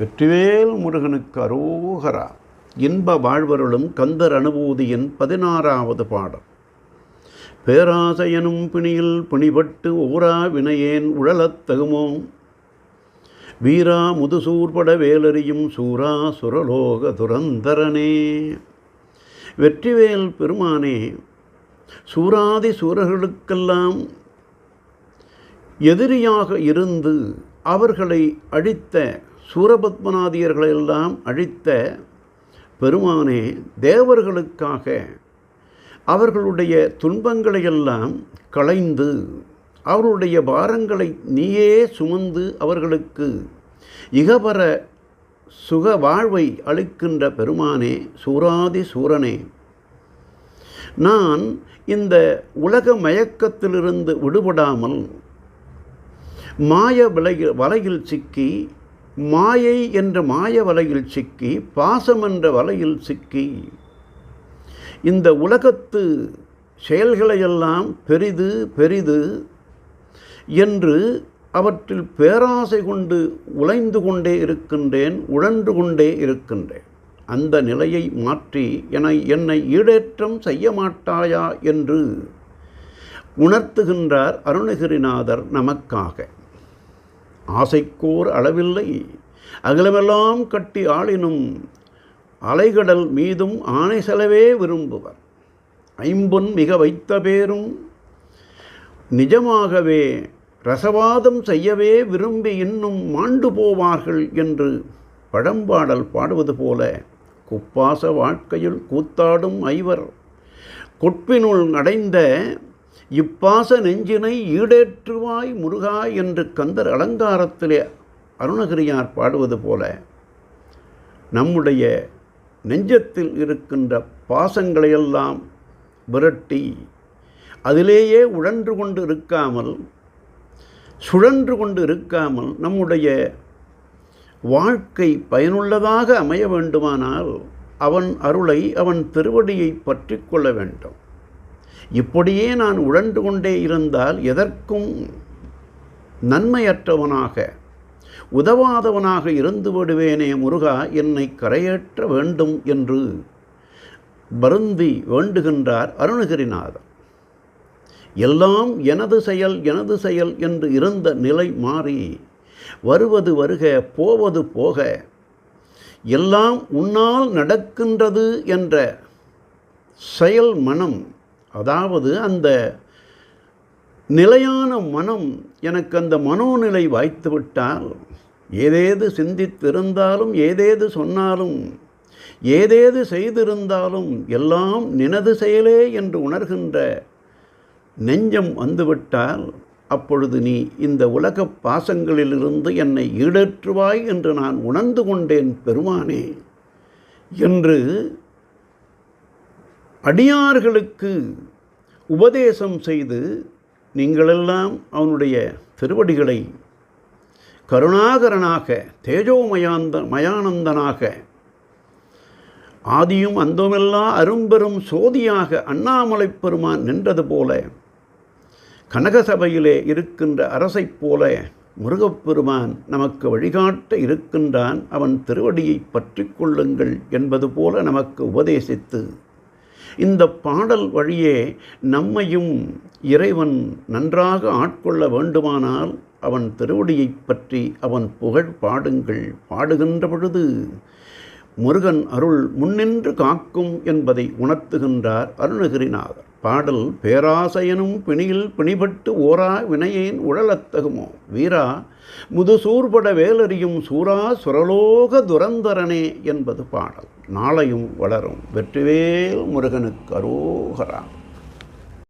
வெற்றிவேல் முருகனுக்கு அரோகரா. இன்ப வாழ்வருளும் கந்தர் அனுபூதியின் பதினாறாவது பாடல் பேராசையனும் பிணியில் பிணிபட்டு ஊரா வினையேன் உழலத் தகுமோ வீரா முதுசூர்பட வேலறியும் சூரா சுரலோக துரந்தரனே. வெற்றிவேல் பெருமானே சூராதி சூரர்களுக்கெல்லாம் எதிரியாக இருந்து அவர்களை அழித்த சூரபத்மநாதியர்களெல்லாம் அழித்த பெருமானே தேவர்களுக்காக அவர்களுடைய துன்பங்களையெல்லாம் களைந்து அவர்களுடைய பாரங்களை நீயே சுமந்து அவர்களுக்கு இகபர சுக வாழ்வை அளிக்கின்ற பெருமானே சூராதி சூரனே. நான் இந்த உலக மயக்கத்திலிருந்து விடுபடாமல் மாய விலையில் வலையில் சிக்கி மாயை என்ற மாய வலையில் சிக்கி பாசம் என்ற வலையில் சிக்கி. இந்த உலகத்து செயல்களையெல்லாம் பெரிது பெரிது என்று அவற்றில் பேராசை கொண்டு உழைந்து கொண்டே இருக்கின்றேன் உழன்று கொண்டே இருக்கின்றேன். அந்த நிலையை மாற்றி என என்னை ஈடேற்றம் செய்ய மாட்டாயா என்று உணர்த்துகின்றார் அருணகிரிநாதர் நமக்காக. ஆசைக்கோர் அளவில்லை. அகலமெல்லாம் கட்டி ஆளினும் அலைகடல் மீதும் ஆணை செலவே விரும்புவர். ஐம்பொன் மிக வைத்த பேரும் நிஜமாகவே ரசவாதம் செய்யவே விரும்பி இன்னும் மாண்டு போவார்கள் என்று பழம்பாடல் பாடுவது போல குப்பாச வாழ்க்கையில் கூத்தாடும் ஐவர். கொட்பினுள் அடைந்த இப்பாச நெஞ்சினை ஈடேற்றுவாய் முருகா என்று கந்தர் அலங்காரத்திலே அருணகிரியார் பாடுவது போல நம்முடைய நெஞ்சத்தில் இருக்கின்ற பாசங்களையெல்லாம் விரட்டி அதிலேயே உழன்று கொண்டு இருக்காமல் சுழன்று கொண்டு இருக்காமல் நம்முடைய வாழ்க்கை பயனுள்ளதாக அமைய வேண்டுமானால் அவன் அருளை அவன் திருவடியை பற்றி கொள்ள வேண்டும். இப்படியே நான் உழன்று கொண்டே இருந்தால் எதற்கும் நன்மையற்றவனாக உதவாதவனாக இருந்து விடுவேனே முருகா என்னை கரையேற்ற வேண்டும் என்று வருந்தி வேண்டுகின்றார் அருணகிரிநாதர். எல்லாம் எனது செயல் எனது செயல் என்று இருந்த நிலை மாறி வருவது வருக போவது போக எல்லாம் உன்னால் நடக்கின்றது என்ற செயல் மனம் அதாவது அந்த நிலையான மனம் எனக்கு அந்த மனோநிலை வாய்த்துவிட்டால் ஏதேது சிந்தித்திருந்தாலும் ஏதேது சொன்னாலும் ஏதேது செய்திருந்தாலும் எல்லாம் நினது செயலே என்று உணர்கின்ற நெஞ்சம் வந்துவிட்டால் அப்பொழுது நீ இந்த உலக பாசங்களிலிருந்து என்னை ஈடேற்றுவாய் என்று நான் உணர்ந்து கொண்டேன் பெருமானே! என்று அடியார்களுக்கு உபதேசம் செய்து நீங்களெல்லாம் அவனுடைய திருவடிகளை கருணாகரனாக தேஜோமயாந்த மயானந்தனாக ஆதியும் அந்தமெல்லாம் அரும்பெரும் சோதியாக அண்ணாமலை பெருமான் நின்றது போல கனகசபையிலே இருக்கின்ற அரசைப் போல முருகப்பெருமான் நமக்கு வழிகாட்ட இருக்கின்றான். அவன் திருவடியை பற்றி கொள்ளுங்கள் என்பது போல நமக்கு உபதேசித்து இந்த பாடல் வழியே நம்மையும் இறைவன் நன்றாக ஆட்கொள்ள வேண்டுமானால் அவன் திருவடியைப் பற்றி அவன் புகழ் பாடுங்கள் பாடுகின்ற பொழுது. முருகன் அருள் முன்னின்று காக்கும் என்பதை உணர்த்துகின்றார் அருணகிரிநாதர். பாடல் பேராசையனும் பிணியில் பிணிபட்டு ஓரா வினையேன் உழலத்தகுமோ? வீரா முதுசூர்பட வேலறியும் சூரா சுரலோக துரந்தரனே என்பது பாடல். நாளையும் வளரும் வெற்றிவேல் முருகனுக்கு அரோகரா.